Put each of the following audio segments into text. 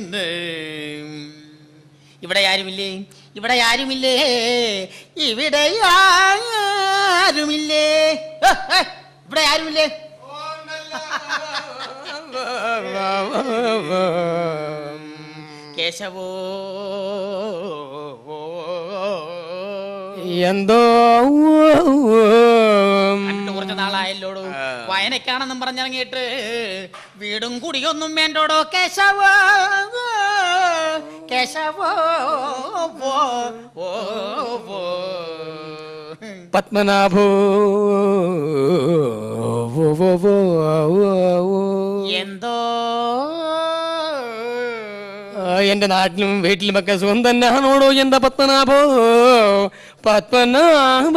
എന്ന്. ഇവിടെ ആരുമില്ലേ? ഇവിടെ ആരുമില്ലേ? ഇവിടെ ആരുമില്ലേ? ഇവിടെ ആരുമില്ലേ? കേശവോ. എന്തോ? കുറച്ച് നാളായല്ലോടോ. വായനക്കാണെന്നും പറഞ്ഞിറങ്ങിയിട്ട് വീടും കുടിയൊന്നും വേണ്ടോടോ കേശവോ? കേശവോ. പത്മനാഭോ എന്തോ? എന്റെ നാട്ടിലും വീട്ടിലുമൊക്കെ സുഖം തന്നെയാണോടോ എന്റെ പത്മനാഭോ? പത്മനാഭ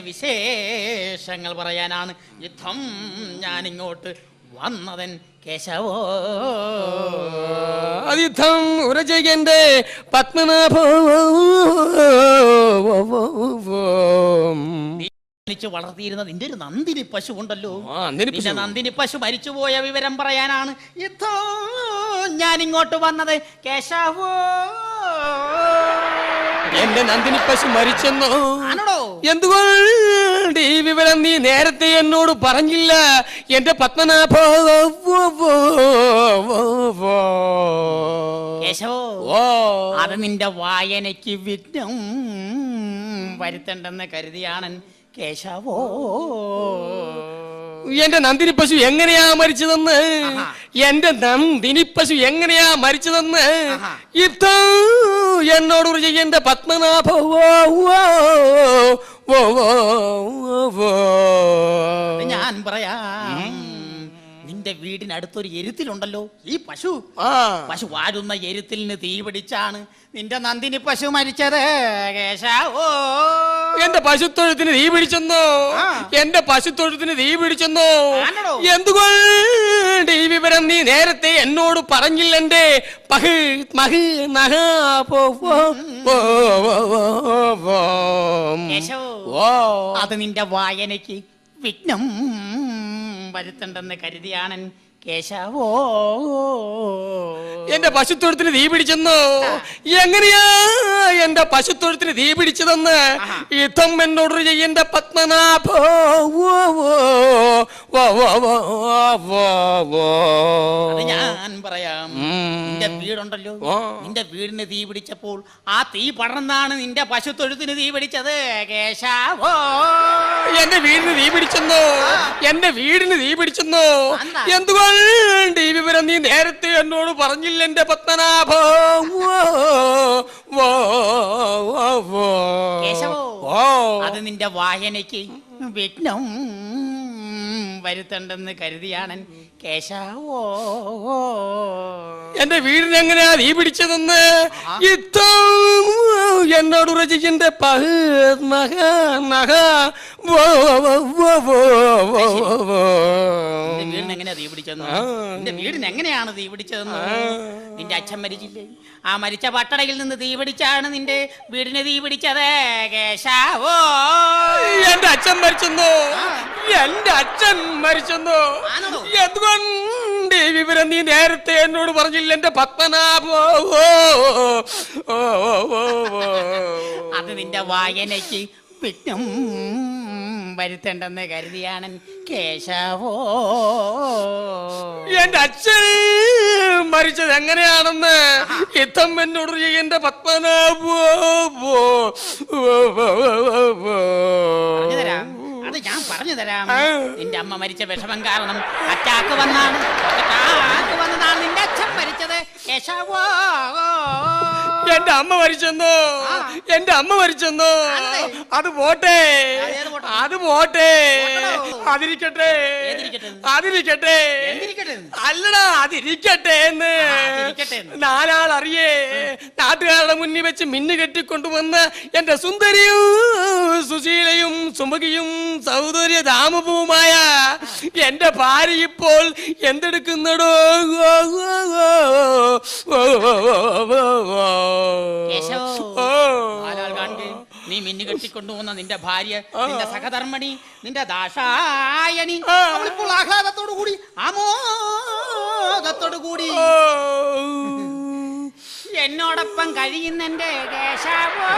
നാട്ടിലെ വിശേഷങ്ങൾ പറയാനാണ്. യുദ്ധം ഞാൻ ഇങ്ങോട്ട് വന്നതൻ കേശവോ. അതിഥം ഉരജയന്റെ പത്മനാഭോ. വളർത്തിയിരുന്ന നിന്റെ ഒരു നന്ദിനി പശു ഉണ്ടല്ലോ. നിന്റെ. നന്ദിനി പശു മരിച്ചുപോയ വിവരം പറയാനാണ്. യുദ്ധം ഞാൻ ഇങ്ങോട്ട് വന്നത് കേശവോ. എന്റെ നന്ദിനി പശു മരിച്ചെന്നോ? എന്തുകൊണ്ട് ഈ വിവരം നീ നേരത്തെ എന്നോട് പറഞ്ഞില്ല? എന്റെ പത്മനാഭോ കേശവോ ഓ. അത് നിന്റെ വായനയ്ക്ക് വിഘ്നം വരുത്തണ്ടെന്ന് കരുതിയാണൻ കേശവോ. എന്റെ നന്ദിനി പശു എങ്ങനെയാ മരിച്ചതെന്ന്. എന്റെ നന്ദിനി പശു എങ്ങനെയാ മരിച്ചതെന്ന്. ഇത്തോ എന്നോട് എന്റെ പത്മനാഭ ഓ, ഓ, ഓ, ഓ, വീടിനടുത്തൊരു എരുത്തിലുണ്ടല്ലോ. ഈ പശു. ആ. പശു വാരുന്ന എരുത്തിലിന് തീ പിടിച്ചാണ് നിന്റെ നന്ദിനി പശു മരിച്ചത് കേശവോ. എന്റെ പശുത്തൊഴുത്തിന് തീ പിടിച്ചെന്നോ? ആ. എന്റെ പശുത്തൊഴുത്തിന് തീ പിടിച്ചെന്നോ? ആണോടോ? എന്തുകൊണ്ട് ഈ വിവരം നീ നേരത്തെ എന്നോട് പറഞ്ഞില്ല എന്റെ പഹ് മഹ് നഹ പോ പോ പോ പോ പോ പോ. കേശവോ ഓ അത് നിന്റെ വായനയ്ക്ക് വിഘ്നം വരുത്തണ്ടെന്ന് കരുതിയാണൻ കേശവോ. എന്റെ പശുത്തൊഴുത്തിന് തീ പിടിച്ചെന്നോ? എങ്ങനെയാ എന്റെ പശുത്തൊഴുത്തിന് തീ പിടിച്ചതെന്ന്. യുദ്ധം എന്നോട് ചെയ്യേണ്ട പത്മനാഭ. വീടുണ്ടല്ലോ ഓ. നിന്റെ വീടിന് തീ പിടിച്ചപ്പോൾ ആ തീ പടർന്നാണ് നിന്റെ പശു തൊഴുത്തിന് തീ പിടിച്ചത് കേശാവോ. എന്റെ വീടിന് തീ പിടിച്ചെന്നോ? എന്റെ വീടിന് തീ പിടിച്ചെന്നോ? എന്തുകൊണ്ട് ഈ വിവരം നീ നേരത്തെ എന്നോട് പറഞ്ഞില്ല എന്റെ പത്മനാഭ? അത് നിന്റെ വായനയ്ക്ക് വിഘ്നം വരുത്തണ്ടെന്ന് കരുതിയാണൻ കേശാവോ എന്റെ വീടിന് എങ്ങനെയാ തീ പിടിച്ചതെന്ന്. ഇത്തോ എന്നോട് ഉറച്ചിന്റെ പഹ് നഹ നഹ വീടിന് എങ്ങനെയാ തീ പിടിച്ചതെന്ന്? നിന്റെ വീടിന് എങ്ങനെയാണ് തീ പിടിച്ചതെന്ന്? നിന്റെ അച്ഛൻ മരിച്ചില്ലേ? ആ മരിച്ച പട്ടടയിൽ നിന്ന് തീ പിടിച്ചാണ് നിന്റെ വീടിന് തീ പിടിച്ചത് കേശാവോ? എന്റെ അച്ഛൻ മരിച്ചെന്നു. എന്റെ അച്ഛൻ മരിച്ചെന്നു? എന്തുകൊണ്ട് ഈ വിവരം നീ നേരത്തെ എന്നോട് പറഞ്ഞില്ല? എന്റെ പത്മനാഭോ. അത് നിന്റെ വായനയ്ക്ക് വിഘ്നം വരുത്തണ്ടെന്ന് കരുതിയാണൻ കേശവോ. എന്റെ അച്ഛൻ മരിച്ചത് എങ്ങനെയാണെന്ന് യുദ്ധം എന്നോട് എന്റെ പത്മനാഭോ. അത് ഞാൻ പറഞ്ഞു തരാം. നിന്റെ അമ്മ മരിച്ച വിഷമം കാരണം അറ്റാക്ക് വന്നാണ്. അറ്റാക്ക് വന്നതാണ് നിന്റെ അച്ഛൻ മരിച്ചത്. കേശവോ. എന്റെ അമ്മ മരിച്ചെന്നോ. എന്റെ അമ്മ മരിച്ചെന്നോ? അത്. പോട്ടെ. അത് പോട്ടെ. അതിരിക്കട്ടെ? അതിരിക്കട്ടെ. അല്ലടാ അതിരിക്കട്ടെ. എന്ന് അതിരിക്കട്ടെ എന്ന്. നാലാൾ അറിയേ നാട്ടുകാരുടെ മുന്നിൽ വെച്ച് മിന്നു കെട്ടിക്കൊണ്ടുവന്ന് എന്റെ സുന്ദരിയും സുശീലയും സുമുഖിയും സൗന്ദര്യ ദാമപുവുമായ എന്റെ ഭാര്യ ഇപ്പോൾ എന്തെടുക്കുന്നടോ? ഓ ഓ ഓ ഓ ഓ ഓ നീ മിന്നു കെട്ടിക്കൊണ്ടുപോകുന്ന നിന്റെ ഭാര്യ നിന്റെ സഹധർമ്മണി നിന്റെ ദാഷായണി അവളിപ്പോൾ ആഹ്ലാദത്തോടു കൂടി ആമോദത്തോടു കൂടി. എന്നോടൊപ്പം കഴിയുന്നെന്റെ കേശവോ.